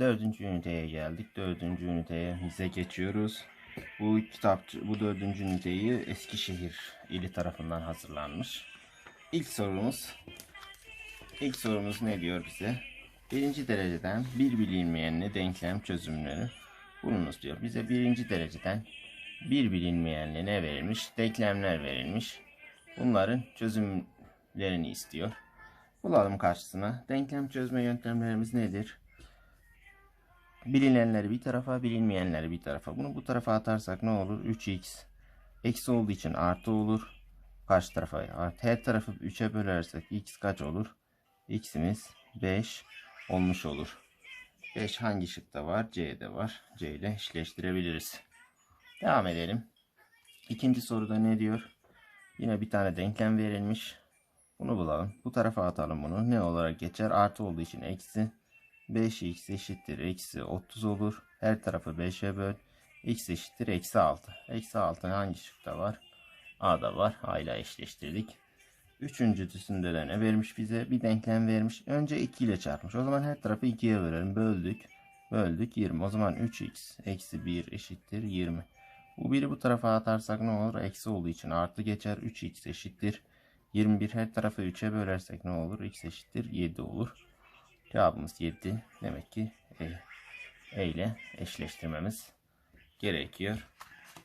Dördüncü üniteye geldik. Dördüncü üniteye bize geçiyoruz. Bu kitapçı, bu dördüncü üniteyi Eskişehir ili tarafından hazırlanmış. İlk sorumuz, ilk sorumuz ne diyor bize? Birinci dereceden bir bilinmeyenli denklem çözümleri bulunuz diyor. Bize birinci dereceden bir bilinmeyenli ne verilmiş? Denklemler verilmiş. Bunların çözümlerini istiyor. Bulalım karşısına. Denklem çözme yöntemlerimiz nedir? Bilinenleri bir tarafa, bilinmeyenleri bir tarafa. Bunu bu tarafa atarsak ne olur? 3x. Eksi olduğu için artı olur. Karşı tarafa. Her tarafı 3'e bölersek x kaç olur? x'imiz 5 olmuş olur. 5 hangi şıkta var? C'de var. C ile eşleştirebiliriz. Devam edelim. İkinci soruda ne diyor? Yine bir tane denklem verilmiş. Bunu bulalım. Bu tarafa atalım bunu. Ne olarak geçer? Artı olduğu için eksi. 5x eşittir eksi 30 olur. Her tarafı 5'e böl. x eşittir eksi 6. Eksi 6 hangi şıkta var? A'da var. A ile eşleştirdik. Üçüncüsünde de ne vermiş bize? Bir denklem vermiş. Önce 2 ile çarpmış. O zaman her tarafı 2'ye bölelim. Böldük. Böldük 20. O zaman 3x eksi 1 eşittir 20. Bu biri bu tarafa atarsak ne olur? Eksi olduğu için artı geçer. 3x eşittir 21. Her tarafı 3'e bölersek ne olur? x eşittir 7 olur. Cevabımız 7. Demek ki E, e ile eşleştirmemiz gerekiyor.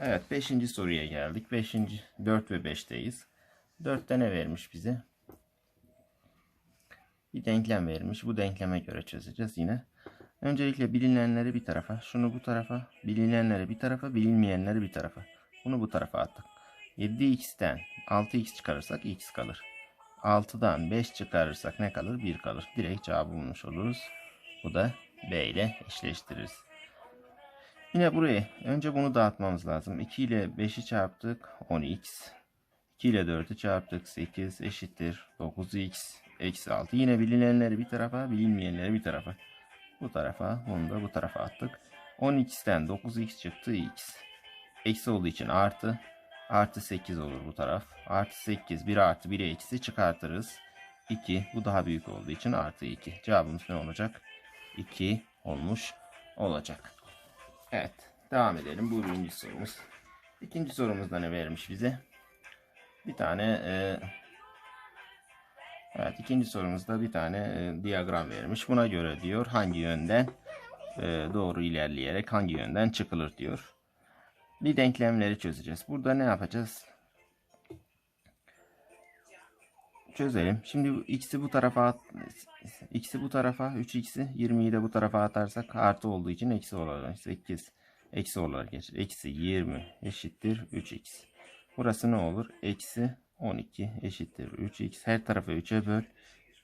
Evet 5. soruya geldik. 5. 4 ve 5'teyiz. 4'te ne vermiş bize? Bir denklem vermiş. Bu denkleme göre çözeceğiz yine. Öncelikle bilinenleri bir tarafa, şunu bu tarafa, bilinenleri bir tarafa, bilinmeyenleri bir tarafa. Bunu bu tarafa attık. 7x'ten 6x çıkarırsak x kalır. 6'dan 5 çıkarırsak ne kalır? 1 kalır. Direkt cevabı bulmuş oluruz. Bu da B ile eşleştiririz. Yine buraya önce bunu dağıtmamız lazım. 2 ile 5'i çarptık 10x. 2 ile 4'ü çarptık 8 eşittir 9x eksi 6. Yine bilinenleri bir tarafa bilinmeyenleri bir tarafa. Bu tarafa bunu da bu tarafa attık. 10x'ten 9x çıktı x. Eksi olduğu için artı. Artı 8 olur bu taraf. Artı 8 1 artı 1 eksi çıkartırız. 2 bu daha büyük olduğu için artı 2. Cevabımız ne olacak? 2 olmuş olacak. Evet devam edelim. Bu birinci sorumuz. İkinci sorumuzda ne vermiş bize? Bir tane e, Evet ikinci sorumuzda bir tane e, diyagram vermiş. Buna göre diyor hangi yönden e, doğru ilerleyerek hangi yönden çıkılır diyor. Bir denklemleri çözeceğiz. Burada ne yapacağız? Çözelim. Şimdi x'i bu tarafa at, x'i bu tarafa 3x'i 20'yi de bu tarafa atarsak artı olduğu için eksi olarak 8 eksi olarak geçer. Eksi 20 eşittir 3x. Burası ne olur? Eksi 12 eşittir 3x. Her tarafı 3'e böl.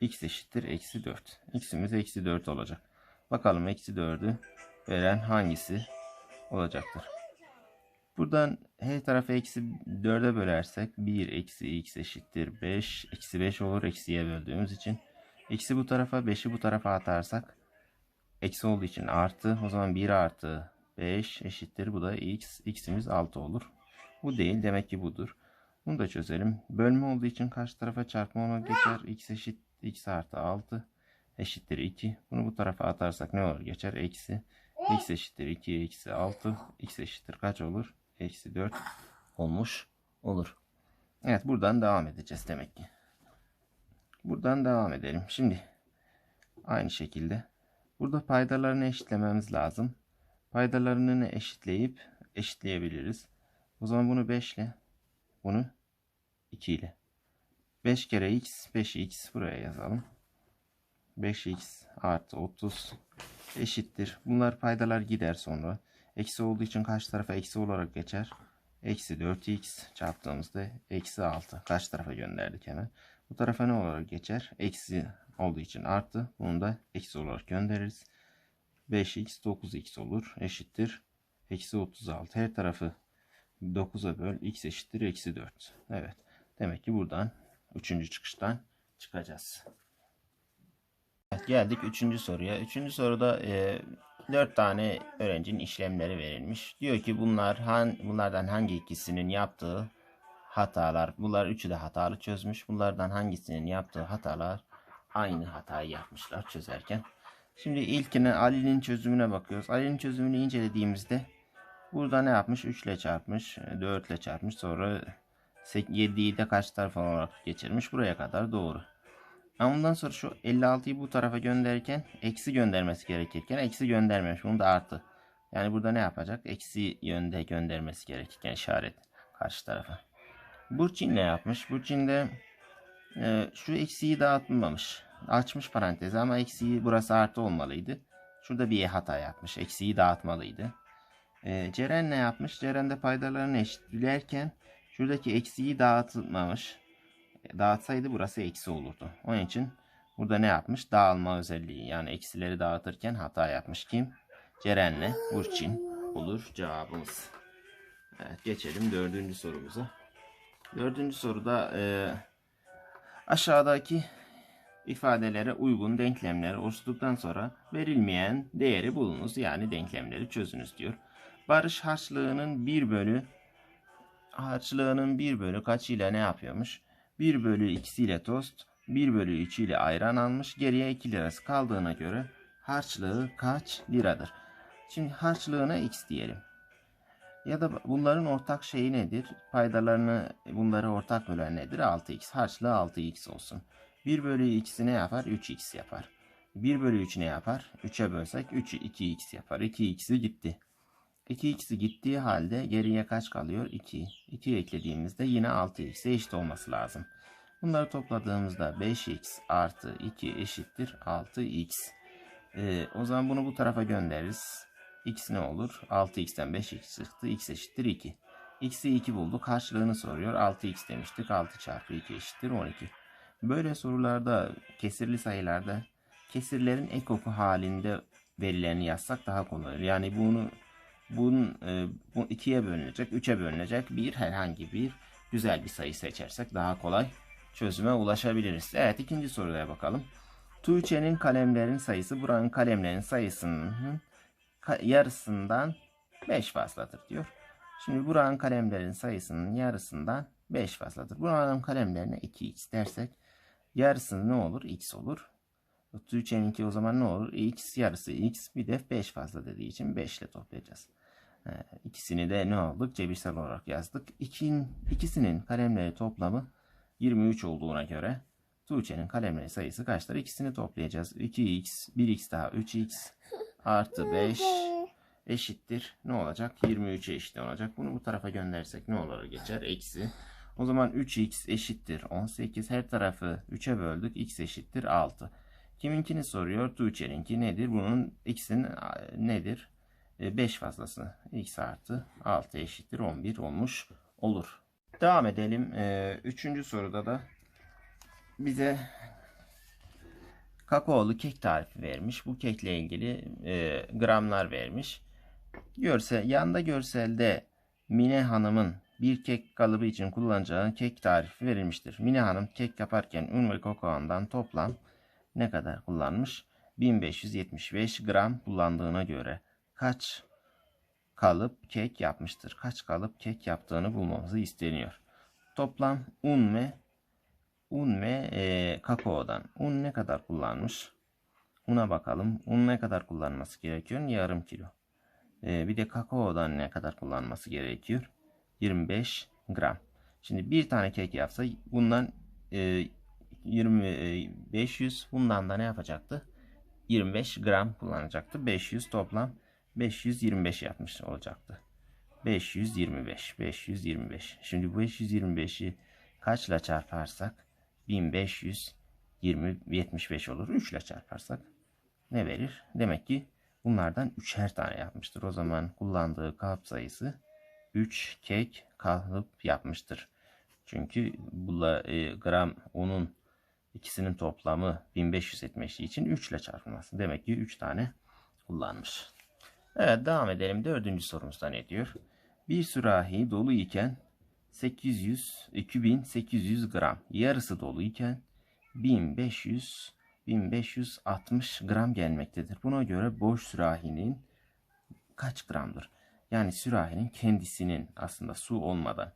x eşittir eksi 4. x'imiz eksi 4 olacak. Bakalım eksi 4'ü veren hangisi olacaktır? Buradan her tarafı eksi 4'e bölersek 1 eksi x eşittir 5. Eksi 5 olur eksiye böldüğümüz için. Eksi bu tarafa 5'i bu tarafa atarsak eksi olduğu için artı. O zaman 1 artı 5 eşittir. Bu da x. x'imiz 6 olur. Bu değil. Demek ki budur. Bunu da çözelim. Bölme olduğu için karşı tarafa çarpma ona geçer. x eşit x artı 6 eşittir 2. Bunu bu tarafa atarsak ne olur? Geçer. Eksi x eşittir 2 eksi 6. x eşittir kaç olur? Eksi 4 olmuş olur. Evet buradan devam edeceğiz demek ki. Buradan devam edelim. Şimdi aynı şekilde burada paydalarını eşitlememiz lazım. Paydalarını eşitleyip eşitleyebiliriz. O zaman bunu 5 ile bunu 2 ile. 5 kere x 5x buraya yazalım. 5x artı 30 eşittir. Bunlar paydalar gider sonra. Eksi olduğu için karşı tarafa eksi olarak geçer. Eksi 4x çarptığımızda eksi 6. Karşı tarafa gönderdik hemen. Bu tarafa ne olarak geçer? Eksi olduğu için artı. Bunu da eksi olarak göndeririz. 5x 9x olur. Eşittir. Eksi 36. Her tarafı 9'a böl x eşittir eksi 4. Evet. Demek ki buradan 3. çıkıştan çıkacağız. Evet, geldik 3. soruya. 3. soruda e, 4 tane öğrencinin işlemleri verilmiş. Diyor ki bunlar han, bunlardan hangi ikisinin yaptığı hatalar. Bunlar üçü de hatalı çözmüş. Bunlardan hangisinin yaptığı hatalar aynı hatayı yapmışlar çözerken. Şimdi ilkine Ali'nin çözümüne bakıyoruz. Ali'nin çözümünü incelediğimizde burada ne yapmış? 3 ile çarpmış, 4 ile çarpmış. Sonra 7'yi de kaç tarafa olarak geçirmiş. Buraya kadar doğru. Ama ondan sonra şu 56'yı bu tarafa gönderirken eksi göndermesi gerekirken eksi göndermemiş. Bunu da artı. Yani burada ne yapacak? Eksi yönde göndermesi gerekirken işaret karşı tarafa. Burçin ne yapmış? Burçin de e, şu eksiği dağıtmamış. Açmış parantezi ama eksiği burası artı olmalıydı. Şurada bir hata yapmış. Eksiği dağıtmalıydı. E, Ceren ne yapmış? Ceren de paydalarını eşitlerken şuradaki eksiği dağıtmamış. Dağıtsaydı burası eksi olurdu. Onun için burada ne yapmış? Dağılma özelliği. Yani eksileri dağıtırken hata yapmış. Kim? Ceren'le Burçin olur cevabımız. Evet geçelim dördüncü sorumuza. Dördüncü soruda e, aşağıdaki ifadelere uygun denklemler oluşturduktan sonra verilmeyen değeri bulunuz. Yani denklemleri çözünüz diyor. Barış harçlığının 1 bölü harçlığının 1 bölü kaçıyla ne yapıyormuş? 1 bölü ikisiyle tost, 1 bölü 3 ile ayran almış. Geriye 2 lirası kaldığına göre harçlığı kaç liradır? Şimdi harçlığına x diyelim. Ya da bunların ortak şeyi nedir? Paydalarını bunları ortak bölen nedir? 6x. Harçlığı 6x olsun. 1 bölü x'i ne yapar? 3x yapar. 1 bölü 3 ne yapar? 3'e bölsek 3'ü 2x yapar. 2x'i gitti. 2x'i gittiği halde geriye kaç kalıyor? 2. 2 eklediğimizde yine 6x'e eşit olması lazım. Bunları topladığımızda 5x artı 2 eşittir 6x. Ee, o zaman bunu bu tarafa göndeririz. x ne olur? 6x'ten 5x çıktı. x eşittir 2. x'i 2 bulduk. Karşılığını soruyor. 6x demiştik. 6 çarpı 2 eşittir 12. Böyle sorularda kesirli sayılarda kesirlerin ek oku halinde verilerini yazsak daha kolay. Yani bunu bunun e, bu ikiye bölünecek, üçe bölünecek bir herhangi bir güzel bir sayı seçersek daha kolay çözüme ulaşabiliriz. Evet ikinci soruya bakalım. Tuğçe'nin kalemlerin sayısı buranın kalemlerin sayısının yarısından 5 fazladır diyor. Şimdi buranın kalemlerin sayısının yarısından 5 fazladır. Buranın kalemlerine 2x dersek yarısı ne olur? x olur. Tuğçe'ninki o zaman ne olur? x yarısı x bir de 5 fazla dediği için 5 ile toplayacağız. Ee, İkisini de ne olduk? Cebirsel olarak yazdık. İkin, ikisinin kalemleri toplamı 23 olduğuna göre Tuğçe'nin kalemleri sayısı kaçtır? İkisini toplayacağız. 2x, 1x daha 3x artı 5 eşittir. Ne olacak? 23'e eşit olacak. Bunu bu tarafa göndersek ne olur geçer? Eksi. O zaman 3x eşittir 18. Her tarafı 3'e böldük. x eşittir 6. Kiminkini soruyor? Tuğçe'ninki nedir? Bunun x'in nedir? 5 fazlası. x artı 6 eşittir 11 olmuş olur. Devam edelim. Ee, üçüncü soruda da bize kakaolu kek tarifi vermiş. Bu kekle ilgili e, gramlar vermiş. Görsel, yanda görselde Mine Hanım'ın bir kek kalıbı için kullanacağı kek tarifi verilmiştir. Mine Hanım kek yaparken un ve kakaodan toplam ne kadar kullanmış? 1575 gram kullandığına göre kaç kalıp kek yapmıştır? Kaç kalıp kek yaptığını bulmamızı isteniyor. Toplam un ve un ve e, kakaodan. Un ne kadar kullanmış? Una bakalım. Un ne kadar kullanması gerekiyor? Yarım kilo. E, bir de kakaodan ne kadar kullanması gerekiyor? 25 gram. Şimdi bir tane kek yapsa bundan e, 20 e, 500 bundan da ne yapacaktı? 25 gram kullanacaktı. 500 toplam 525 yapmış olacaktı. 525 525. Şimdi bu 525'i kaçla çarparsak 1520 75 olur. 3 ile çarparsak ne verir? Demek ki bunlardan 3'er tane yapmıştır. O zaman kullandığı kalıp sayısı 3 kek kalıp yapmıştır. Çünkü bu e, gram unun ikisinin toplamı 1500 etmesi için 3 ile çarpılması. Demek ki 3 tane kullanmış. Evet devam edelim. Dördüncü sorumuzda ne diyor? Bir sürahi dolu iken 800 2800 gram yarısı dolu iken 1500 1560 gram gelmektedir. Buna göre boş sürahinin kaç gramdır? Yani sürahinin kendisinin aslında su olmadan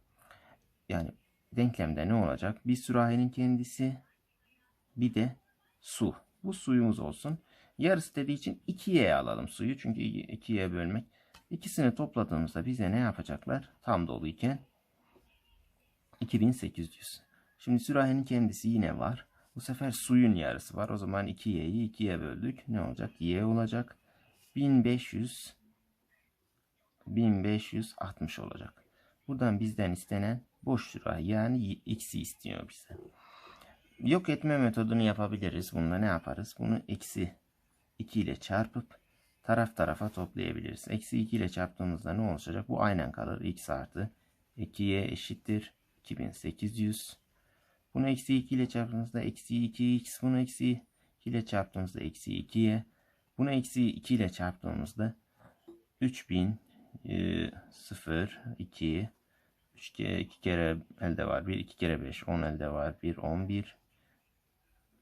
yani denklemde ne olacak? Bir sürahinin kendisi bir de su. Bu suyumuz olsun. Yarısı dediği için 2'ye alalım suyu. Çünkü 2'ye bölmek. İkisini topladığımızda bize ne yapacaklar? Tam dolu iken 2800. Şimdi sürahinin kendisi yine var. Bu sefer suyun yarısı var. O zaman 2y'yi 2'ye böldük. Ne olacak? y olacak. 1500 1560 olacak. Buradan bizden istenen boş sürahi yani x'i istiyor bize. Yok etme metodunu yapabiliriz. Bununla ne yaparız? Bunu eksi 2 ile çarpıp taraf tarafa toplayabiliriz. Eksi 2 ile çarptığımızda ne olacak? Bu aynen kalır. x artı 2y eşittir 2800. Bunu eksi 2 ile çarptığımızda eksi 2x. Bunu eksi 2 ile çarptığımızda eksi 2y. Bunu eksi 2 ile çarptığımızda 3000 e, 0 2 3 kere 2 kere elde var. 1 2 kere 5 10 elde var. 1 11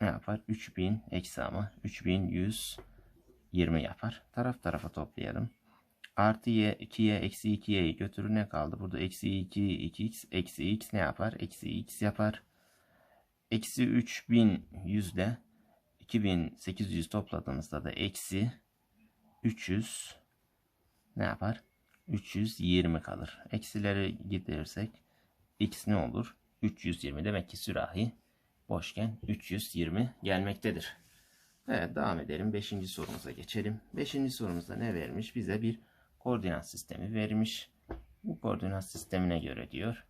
ne yapar? 3000 eksi ama 3120 yapar. Taraf tarafa toplayalım. Artı y 2y eksi 2y'yi götürür ne kaldı? Burada eksi 2 2x eksi x ne yapar? Eksi x yapar. Eksi 3100 ile 2800 topladığımızda da eksi 300 ne yapar? 320 kalır. Eksileri giderirsek x ne olur? 320 demek ki sürahi boşken 320 gelmektedir. Evet devam edelim. 5. sorumuza geçelim. 5. sorumuzda ne vermiş? Bize bir koordinat sistemi vermiş. Bu koordinat sistemine göre diyor.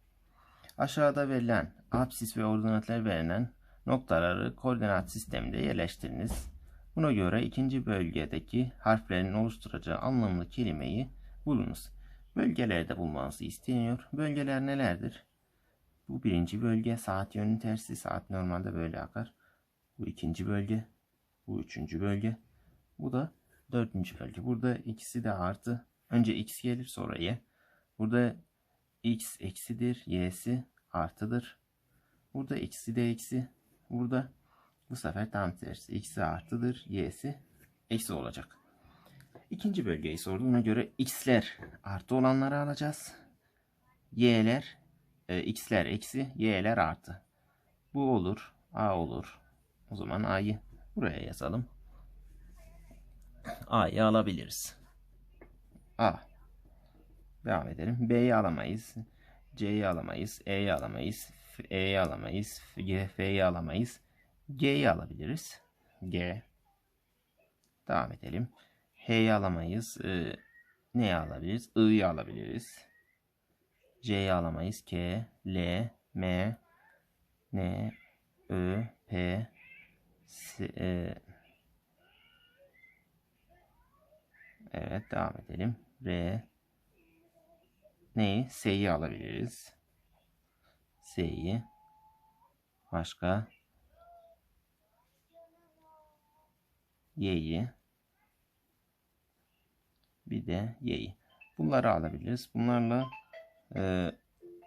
Aşağıda verilen absis ve ordinatlar verilen noktaları koordinat sisteminde yerleştiriniz. Buna göre ikinci bölgedeki harflerin oluşturacağı anlamlı kelimeyi bulunuz. Bölgelerde bulmanızı isteniyor. Bölgeler nelerdir? Bu birinci bölge saat yönünün tersi. Saat normalde böyle akar. Bu ikinci bölge. Bu üçüncü bölge. Bu da dördüncü bölge. Burada ikisi de artı. Önce x gelir sonra y. Burada x eksidir. Y'si artıdır. Burada x'i de eksi. Burada bu sefer tam tersi. X'i artıdır. Y'si eksi olacak. İkinci bölgeyi sorduğuna göre x'ler artı olanları alacağız. Y'ler e, x'ler eksi, y'ler artı. Bu olur. A olur. O zaman A'yı buraya yazalım. A'yı alabiliriz. A. Devam edelim. B'yi alamayız. C'yi alamayız. E'yi alamayız. E'yi alamayız. F'yi alamayız. G'yi alabiliriz. G. Devam edelim. H'yi alamayız. Ee, neyi alabiliriz? I'yi alabiliriz. C'yi alamayız. K, L, M, N, Ö, P, S, e, Evet devam edelim. R, neyi? S'yi alabiliriz. S'yi. Başka? Y'yi. Bir de y'yi. Bunları alabiliriz. Bunlarla e,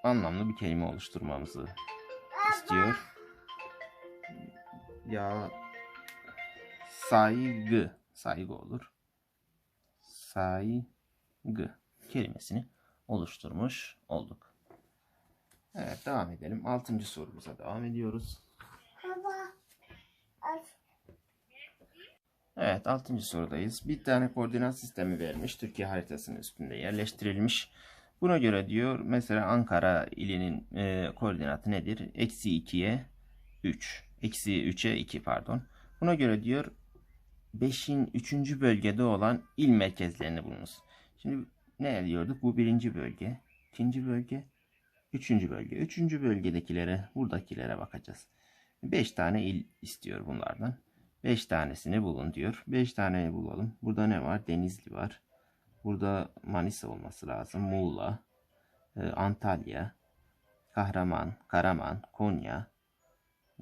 anlamlı bir kelime oluşturmamızı istiyor. Ya saygı saygı olur. Saygı kelimesini oluşturmuş olduk. Evet devam edelim. Altıncı sorumuza devam ediyoruz. Evet 6. sorudayız. Bir tane koordinat sistemi vermiş. Türkiye haritasının üstünde yerleştirilmiş. Buna göre diyor mesela Ankara ilinin e, koordinatı nedir? Eksi 2'ye 3. Eksi 3'e 2 pardon. Buna göre diyor 5'in 3. bölgede olan il merkezlerini bulunuz. Şimdi ne diyorduk? Bu birinci bölge. ikinci bölge. Üçüncü bölge. Üçüncü bölgedekilere buradakilere bakacağız. 5 tane il istiyor bunlardan. 5 tanesini bulun diyor. 5 taneyi bulalım. Burada ne var? Denizli var. Burada Manisa olması lazım. Muğla, e, Antalya, Kahraman, Karaman, Konya.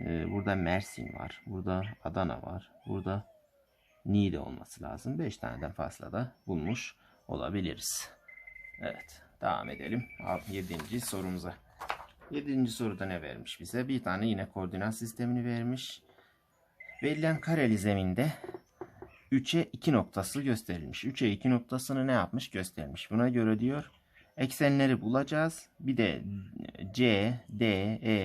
E, burada Mersin var. Burada Adana var. Burada Niğde olması lazım. 5 taneden fazla da bulmuş olabiliriz. Evet. Devam edelim. 7. sorumuza. 7. soruda ne vermiş bize? Bir tane yine koordinat sistemini vermiş. Verilen kareli zeminde 3'e 2 noktası gösterilmiş. 3'e 2 noktasını ne yapmış? Göstermiş. Buna göre diyor eksenleri bulacağız. Bir de C, D, E,